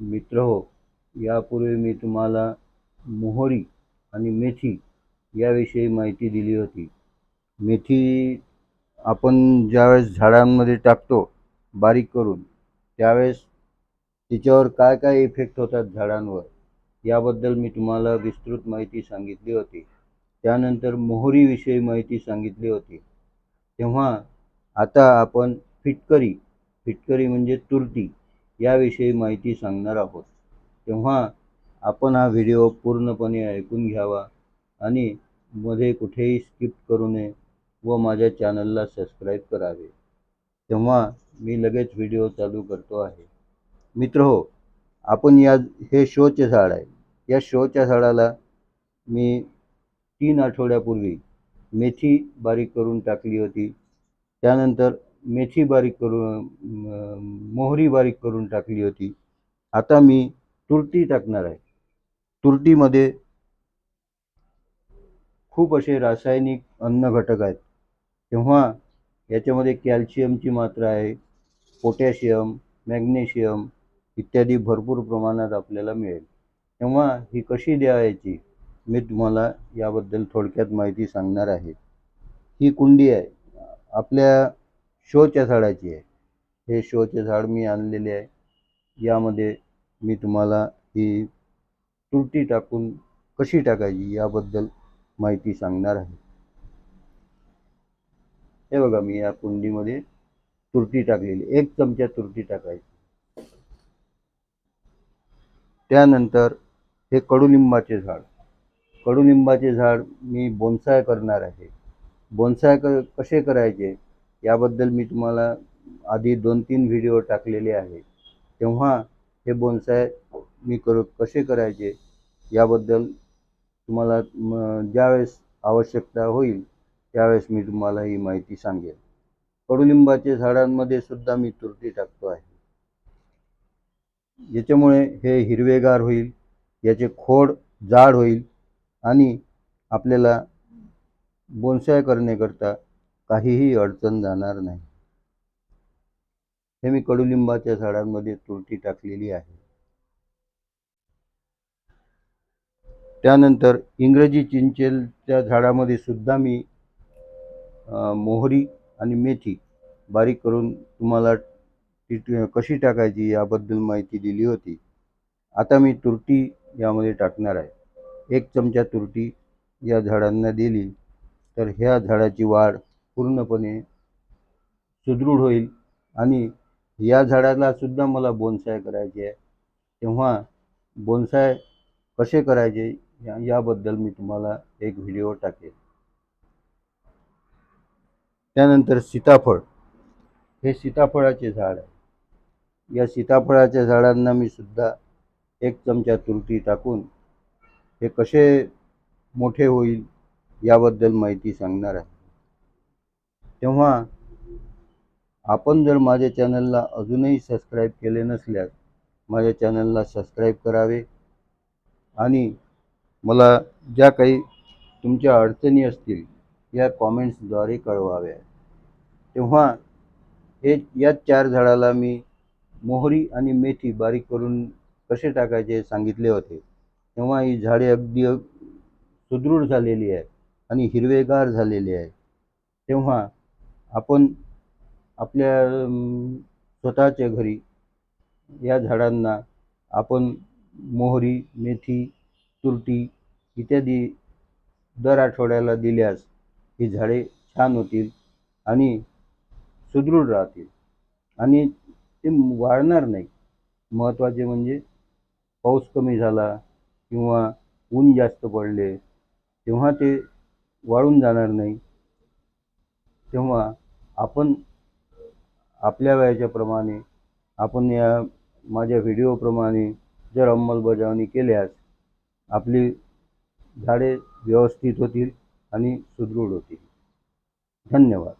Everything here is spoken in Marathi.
मित्र हो यापूर्वी मी तुम्हाला मोहरी आणि मेथी याविषयी माहिती दिली होती. मेथी आपण ज्यावेळेस झाडांमध्ये टाकतो बारीक करून त्यावेळेस तिच्यावर काय काय इफेक्ट होतात झाडांवर याबद्दल मी तुम्हाला विस्तृत माहिती सांगितली होती. त्यानंतर मोहरीविषयी माहिती सांगितली होती. तेव्हा आता आपण फिटकरी फिटकरी म्हणजे तुरटी याविषयी माहिती सांगणार आहोत. तेव्हा आपण हा व्हिडिओ पूर्णपणे ऐकून घ्यावा आणि मध्ये कुठेही स्किप करू नये व माझ्या चॅनलला सबस्क्राईब करावे. तेव्हा मी लगेच व्हिडिओ चालू करतो आहे. मित्र हो आपण या हे शोचे झाड आहे. या शोच्या झाडाला मी तीन आठवड्यापूर्वी मेथी बारीक करून टाकली होती. त्यानंतर मेथी बारीक करून मोहरी बारीक करून टाकली होती. आता मी तुरटी टाकणार आहे. तुरटीमध्ये खूप असे रासायनिक अन्न घटक आहेत. तेव्हा याच्यामध्ये कॅल्शियमची मात्रा आहे पोटॅशियम मॅग्नेशियम इत्यादी भरपूर प्रमाणात आपल्याला मिळेल. तेव्हा ही कशी द्यायची मी तुम्हाला याबद्दल थोडक्यात माहिती सांगणार आहे. ही कुंडी आहे. आपल्या शोच्या झाडाची आहे. हे शोचे झाड मी आणलेले आहे. यामध्ये मी तुम्हाला ही तुरटी टाकून कशी टाकायची याबद्दल माहिती सांगणार आहे. हे बघा मी या कुंडीमध्ये तुरटी टाकलेली एक चमचा तुरटी टाकायची. त्यानंतर हे कडुलिंबाचे झाड. कडुलिंबाचे झाड मी बोनसाय करणार आहे. बोनसाय क कसे करायचे? याबद्दल मी तुम्हाला आधी दोन तीन व्हिडिओ टाकलेले आहे तेव्हा हे बोनसाय मी करू कसे करायचे याबद्दल तुम्हाला ज्यावेळेस आवश्यकता होईल त्यावेळेस मी तुम्हाला ही माहिती सांगेन कडुलिंबाच्या झाडांमध्ये सुद्धा मी तुरटी टाकतो आहे. याच्यामुळे हे हिरवेगार होईल याचे खोड जाड होईल आणि आपल्याला बोनसाय करण्याकरता काहीही अडचण जाणार नाही. हे मी कडुलिंबाच्या झाडांमध्ये तुरटी टाकलेली आहे. त्यानंतर इंग्रजी चिंचेलच्या झाडामध्ये सुद्धा मी मोहरी आणि मेथी बारीक करून तुम्हाला ती कशी टाकायची याबद्दल माहिती दिली होती. आता मी तुरटी यामध्ये टाकणार आहे. एक चमचा तुरटी या झाडांना दिली. तर ह्या झाडाची वाढ पूर्णपणे सुदृढ होईल. आणि या झाडाला सुद्धा मला बोनसाय करायची आहे. तेव्हा बोनसाय कसे करायचे या याबद्दल मी तुम्हाला एक व्हिडिओ टाकेल. त्यानंतर सीताफळ. हे सीताफळाचे झाड आहे. या सीताफळाच्या झाडांना मी सुद्धा एक चमचा तुरटी टाकून हे कसे मोठे होईल याबद्दल माहिती सांगणार आहे. तेव्हा आपण जर माझ्या चॅनलला अजूनही सबस्क्राईब केले नसल्यास माझ्या चॅनलला सबस्क्राईब करावे आणि मला ज्या काही तुमच्या अडचणी असतील या कॉमेंट्सद्वारे कळवाव्या. तेव्हा हे या चार झाडाला मी मोहरी आणि मेथी बारीक करून कसे टाकायचे सांगितले होते. तेव्हा ही झाडे अगदी सुदृढ झालेली आहे आणि हिरवेगार झालेली आहे तेव्हा आपण आपल्या स्वतःच्या घरी या झाडांना आपण मोहरी मेथी तुरटी इत्यादी दर आठवड्याला दिल्यास ही झाडे छान होतील आणि सुदृढ राहतील. आणि ते वाळणार नाही. महत्त्वाचे म्हणजे पाऊस कमी झाला किंवा ऊन जास्त पडले तेव्हा ते वाळून जाणार नाही. तेव्हा आपण आपल्या वयाच्याप्रमाणे आपण या माझ्या व्हिडिओप्रमाणे जर अंमलबजावणी केल्यास आपली झाडे व्यवस्थित होतील आणि सुदृढ होतील. धन्यवाद.